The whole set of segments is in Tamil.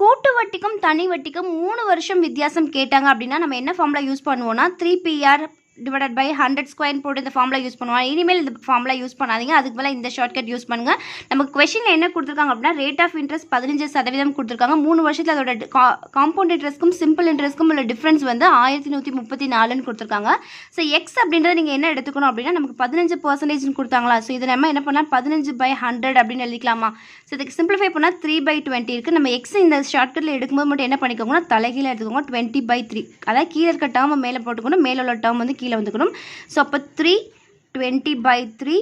கூட்டு வட்டிக்கும் தனி வட்டிக்கும் மூணு வருஷம் வித்தியாசம் கேட்டாங்க அப்படின்னா நம்ம என்ன ஃபார்மில் யூஸ் பண்ணுவோம்னா three PR divided by hundred square போட்டு இந்த ஃபார்முலா யூஸ் பண்ணுவாங்க. இனிமேல் இந்த ஃபார்முலா யூஸ் பண்ணாதீங்க. அதுக்கு மேலே இந்த ஷார்ட்கட் யூஸ் பண்ணுங்க. நமக்கு கொஷினில் என்ன கொடுத்துருக்காங்க அப்படின்னா ரேட் ஆஃப் இன்ட்ரெஸ்ட் பதினஞ்சு சதவீதம் கொடுத்துருக்காங்க. மூணு வருஷத்தில் அதோட காம்பவுண்ட் இன்ட்ரெஸ்ட்க்கும் சிம்பிள் இன்ட்ரெஸ்ட்க்கும் உள்ள டிஃப்ரென்ஸ் வந்து ஆயிரத்தி நூற்றி முப்பத்தி நாலுன்னு கொடுத்துருக்காங்க. ஸோ எக்ஸ் அப்படின்றத நீங்கள் என்ன எடுத்துக்கணும் அப்படின்னா நமக்கு பதினஞ்சு பர்சன்டேஜ்னு கொடுத்தாங்களா? ஸோ இதை நம்ம என்ன பண்ணால் பதினஞ்சு பை ஹண்ட்ரட் அப்படின்னு எழுதிக்கலாமா? ஸோ இதுக்கு சிம்பிளிஃபை பண்ணால் த்ரீ பை டுவெண்ட்டி இருக்குது நம்ம எக்ஸ் இந்த ஷார்ட்கட்டில் எடுக்கும்போது மட்டும் என்ன பண்ணிக்கோங்கன்னா தலைகீழ எடுத்துக்கோங்க. டுவெண்ட்டி பை த்ரீ அதாவது கீழே இருக்க டேர்ம் மேலே போட்டுக்கணும் மேலே உள்ள டேர்ம் வந்து கீழே கீழே வந்துக்கணும். ஸோ அப்போ three twenty by three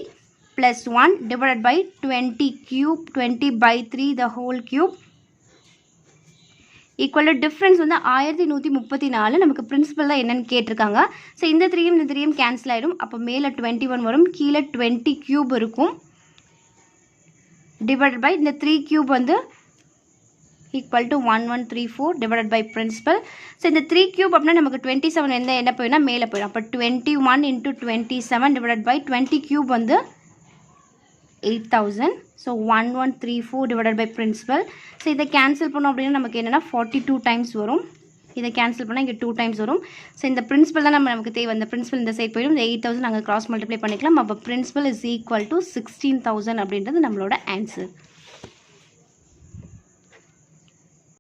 plus one divided by twenty cube twenty by three the whole cube equal difference வந்து ஆயிரத்தி நூற்றி முப்பத்தி நாலு நமக்கு பிரின்சிபல் தான் என்னென்னு கேட்டிருக்காங்க. ஸோ இந்த த்ரீயும் இந்த த்ரீயும் கேன்சல் ஆகிடும் அப்போ மேலே டுவெண்ட்டி ஒன் வரும் கீழே டுவெண்ட்டி கியூப் இருக்கும். டிவைட் பை இந்த த்ரீ கியூப் வந்து equal to one one three four divided by principal so இந்த த்ரீ க்யூப் அப்படின்னா நமக்கு டுவெண்ட்டி செவன் எந்த என்ன போயிடும் மேலே போயிடும். அப்போ twenty one into twenty seven divided by twenty cube வந்து eight thousand so one one three four divided by principal so இதை கேன்சல் பண்ணோம் அப்படின்னா நமக்கு என்னென்னா ஃபார்ட்டி டூ டைம்ஸ் வரும். இதை கேன்சல் பண்ணால் இங்கே டூ டைம்ஸ் வரும். ஸோ இந்த பிரின்சிபல் தான் நம்ம நமக்கு தேவை. இந்த பிரின்சிபல் இந்த சைட் போயிடும். இந்த எயிட் தௌசண்ட் நாங்கள் கிராஸ் மல்டிப்ளை பண்ணிக்கலாம். அப்போ principal is equal to sixteen thousand அப்படின்றது நம்மளோட ஆன்சர்